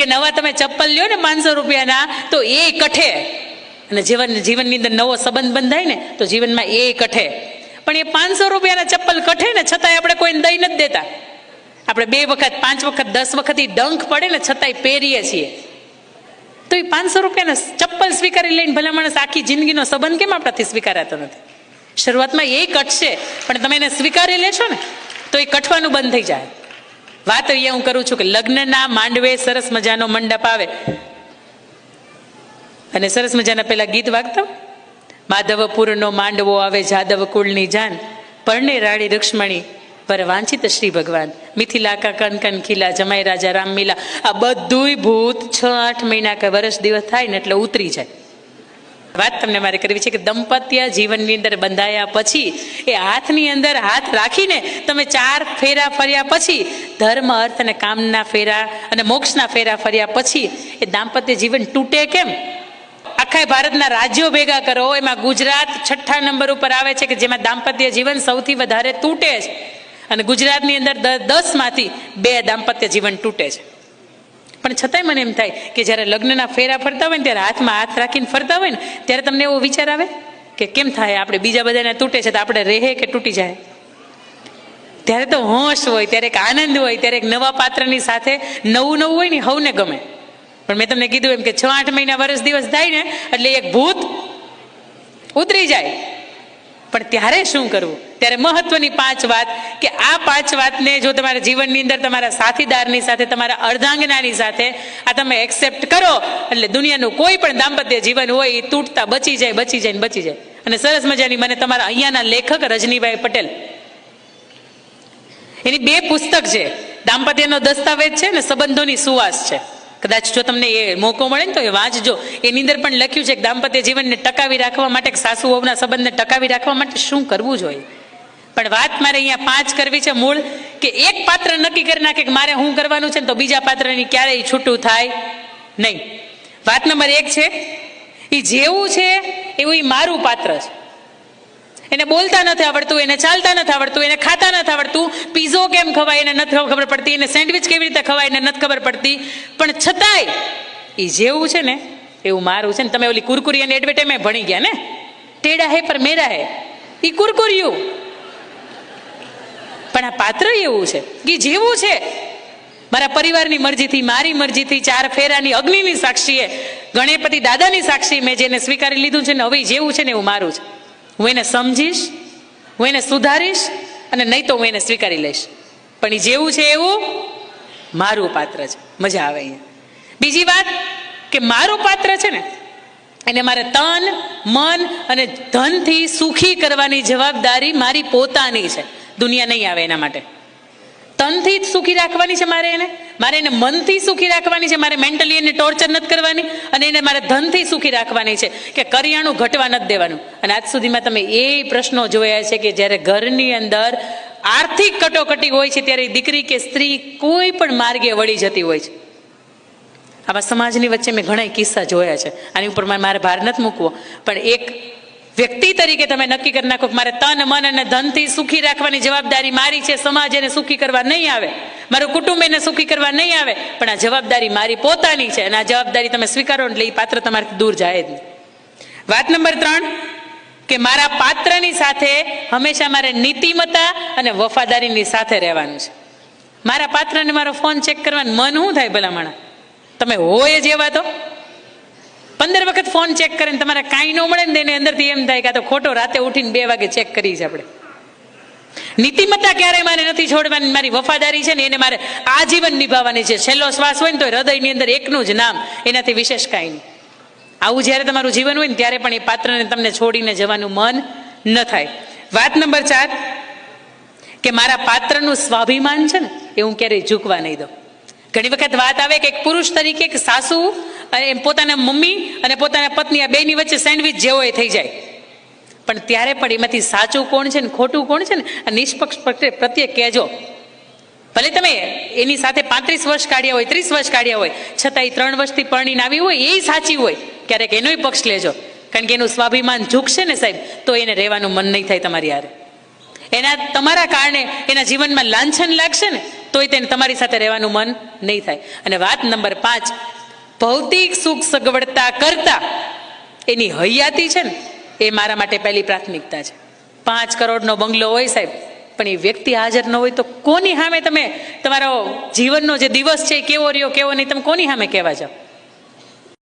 કે નવા તમે ચપ્પલ લ્યો ને પાંચસો રૂપિયાના, તો એ કઠે. અને જીવન જીવનની અંદર નવો સંબંધ બંધાય ને, તો જીવનમાં એ કઠે. પણ એ પાંચસો રૂપિયાના ચપ્પલ કઠે ને, છતાંય આપણે કોઈને દઈ નથી દેતા. આપણે બે વખત, પાંચ વખત, દસ વખત એ ડંખ પડે ને, છતાંય પહેરીએ છીએ. તો એ પાંચસો રૂપિયાના ચપ્પલ સ્વીકારી લઈને ભલા માણસ આખી જિંદગીનો સંબંધ કેમ આપણાથી સ્વીકારાતો નથી? શરૂઆતમાં એ કટશે, પણ તમે એને સ્વીકારી લેશો ને, તો એ કઠવાનું બંધ થઈ જાય. વાત અહીંયા હું કરું છું કે લગ્નના માંડવે સરસ મજાનો મંડપ આવે. અને સરસ મજાના પેલા ગીત વાગતા. માધવપુરનો માંડવો આવે જાદવ કુળની જાન. પરણે રાણી રૂક્ષ્મણી પર વાંચિત શ્રી ભગવાન. મિથિલા કા કન કન ખીલા, જમાઈ રાજા રામમીલા આ બધુંય ભૂત છ, આઠ મહિના કે વર્ષ દિવસ થાય ને એટલે ઉતરી જાય. વાત તમને મારે કરવી છે કે દંપત્ય જીવનની અંદર બંધાયા પછી, એ હાથની અંદર હાથ રાખીને તમે ચાર ફેરા ફર્યા પછી, ધર્મ, અર્થ અને કામના ફેરા અને મોક્ષના ફેરા ફર્યા પછી, એ દાંપત્ય જીવન તૂટે કેમ? આખા ભારતના રાજ્યો ભેગા કરો, એમાં ગુજરાત છઠ્ઠા નંબર ઉપર આવે છે કે જેમાં દાંપત્ય જીવન સૌથી વધારે તૂટે છે. અને ગુજરાતની અંદર દસમાંથી બે દાંપત્ય જીવન તૂટે છે. પણ છતાંય મને એમ થાય કે જ્યારે લગ્નના ફેરા ફરતા હોય ને ત્યારે હાથમાં હાથ રાખીને ફરતા હોય ને, ત્યારે તમને એવો વિચાર આવે? કે કેમ થાય? આપણે બીજા બધાને તૂટે છે તો આપણે રહે કે તૂટી જાય? ત્યારે તો હોશ હોય, ત્યારે એક આનંદ હોય, ત્યારે એક નવા પાત્રની સાથે નવું નવું હોય ને હવને ગમે. પણ મેં તમને કીધું એમ કે છ આઠ મહિના વર્ષ દિવસ થાય ને, એટલે એક ભૂત ઉતરી જાય. પણ ત્યારે શું કરવું? ત્યારે મહત્વની પાંચ વાત કે આ પાંચ વાતને જો તમારા જીવનની અંદર તમારા સાથીદારની સાથે, તમારા અર્ધાંગનાની સાથે આ તમે એક્સેપ્ટ કરો, એટલે દુનિયાનું કોઈ પણ દાંપત્ય જીવન હોય એ તૂટતા બચી જાય બચી જાય ને બચી જાય. અને સરસ મજાની મને તમારા અહીંયાના લેખક રજનીભાઈ પટેલ એની બે પુસ્તક છે. દાંપત્યનો દસ્તાવેજ છે ને સંબંધોની સુવાસ છે. કદાચ જો તમને એ મોકો મળે ને તો એ વાંચજો. એની અંદર પણ લખ્યું છે કે દાંપત્ય જીવનને ટકાવી રાખવા માટે સાસુ વહુના સંબંધને ટકાવી રાખવા માટે શું કરવું જોઈએ? પણ વાત મારે અહીંયા પાંચ કરવી છે મૂળ કે એક પાત્ર નક્કી કરી નાખે કે મારે શું કરવાનું છે તો બીજા પાત્રની ક્યારેય છૂટું થાય નહીં. વાત નંબર એક છે એ જેવું છે એવું એ મારું પાત્ર છે. એને બોલતા નથી આવડતું, એને ચાલતા નથી આવડતું, એને ખાતા નથી આવડતું, પીઝો કેમ ખવાય એને નથી ખબર પડતી, એને સેન્ડવિચ કેવી રીતે ખવાય એને નથી ખબર પડતી. પણ છતાંય એ જેવું છે ને એવું મારું છે ને. તમે ઓલી કુરકુરી અને એડવર્ટાઈઝમાં ભણી ગયા ને? ટેડા હે પર મેરા હે? એ કુરકુરિયું. પણ આ પાત્ર એવું છે. કે જેવું છે. મારા પરિવારની મરજીથી, મારી મરજીથી ચાર ફેરાની અગ્નિની સાક્ષીએ, ગણેપતિ દાદાની સાક્ષી મેં જેને સ્વીકારી લીધું છે ને હવે જેવું છે ને એવું મારું છે. હું એને સમજીશ, હું એને સુધારીશ અને નહીં તો હું એને સ્વીકારી લઈશ. પણ એ જેવું છે એવું મારું પાત્ર છે. મજા આવે અહીંયા. બીજી વાત કે મારું પાત્ર છે ને, એને મારે તન, મન અને ધનથી સુખી કરવાની જવાબદારી મારી પોતાની છે. દુનિયા નહીં આવે એના માટે. તનથી જ સુખી રાખવાની છે મારે એને? મારે એને મનથી સુખી રાખવાની છે? મારે મેન્ટલી એને ટોર્ચર નથી કરવાની? અને એને મારે ધનથી સુખી રાખવાની છે? કે કરિયાણું ઘટવા નથી દેવાનું? અને આજ સુધીમાં તમે એ પ્રશ્નો જોયા છે કે જ્યારે ઘરની અંદર આર્થિક કટોકટી હોય છે, ત્યારે દીકરી કે સ્ત્રી કોઈ પણ માર્ગે વળી જતી હોય છે. આવા સમાજની વચ્ચે મેં ઘણા કિસ્સા જોયા છે. આની ઉપર મારે ભાર નથી મૂકવો. પણ એક વ્યક્તિ તરીકે તમે નક્કી કરી નાખો મારે તન, મન અને ધનથી સુખી રાખવાની જવાબદારી મારી છે, સમાજ એને સુખી કરવા નહીં આવે. મારું કુટુંબ એને સુખી કરવા નહીં આવે, પણ આ જવાબદારી મારી પોતાની છે અને આ જવાબદારી તમે સ્વીકારો એટલે એ પાત્ર તમારાથી દૂર જાય જ નહીં. વાત નંબર ત્રણ, કે મારા પાત્રની સાથે હંમેશા મારે નીતિમત્તા અને વફાદારીની સાથે રહેવાનું છે. મારા પાત્રને મારો ફોન ચેક કરવાનું મન શું થાય ભલામણા? તમે હોય જ એવા તો. પંદર વખત ફોન ચેક કરે ને તમારે કાંઈ ન મળે ને એને અંદરથી એમ થાય કે આ તો ખોટો રાતે ઉઠીને બે વાગે ચેક કરી છે આપણે. નીતિમત્તા ક્યારેય મારે નથી છોડવાની, મારી વફાદારી છે ને એને મારે આજીવન નિભાવવાની છે. છેલ્લો શ્વાસ હોય ને તો હૃદયની અંદર એકનું જ નામ, એનાથી વિશેષ કાંઈ નહીં. આવું જ્યારે તમારું જીવન હોય ને ત્યારે પણ એ પાત્રને તમને છોડીને જવાનું મન ન થાય. વાત નંબર ચાર, કે મારા પાત્રનું સ્વાભિમાન છે ને, એ હું ક્યારેય ઝૂકવા નહીં દઉં. ઘણી વખત વાત આવે કે એક પુરુષ તરીકે એક સાસુ અને એમ પોતાના મમ્મી અને પોતાના પત્ની આ બેની વચ્ચે સેન્ડવિચ જેવો એ થઈ જાય. પણ ત્યારે પણ એમાંથી સાચું કોણ છે ને ખોટું કોણ છે ને આ નિષ્પક્ષ પ્રત્યે કહેજો. ભલે તમે એની સાથે પાંત્રીસ વર્ષ કાઢ્યા હોય, ત્રીસ વર્ષ કાઢ્યા હોય છતાં એ ત્રણ વર્ષથી પરણીને આવી હોય, એ સાચી હોય. ક્યારેક એનોય પક્ષ લેજો. કારણ કે એનું સ્વાભિમાન ઝૂકશે ને સાહેબ, તો એને રહેવાનું મન નહીં થાય તમારી હારે. એના તમારા કારણે એના જીવનમાં લાંછન લાગશે ને, તોય તેને તમારી સાથે રહેવાનું મન નહીં થાય. અને વાત નંબર પાંચ ભૌતિક સુખ સગવડતા કરતા એની હૈયાતી છે ને, એ મારા માટે પહેલી પ્રાથમિકતા છે. પાંચ કરોડનો બંગલો હોય સાહેબ, પણ એ વ્યક્તિ હાજર ન હોય તો કોની સામે તમે તમારો જીવનનો જે દિવસ છે કેવો રહ્યો, કેવો નહીં, તમે કોની સામે કહેવા જાઓ?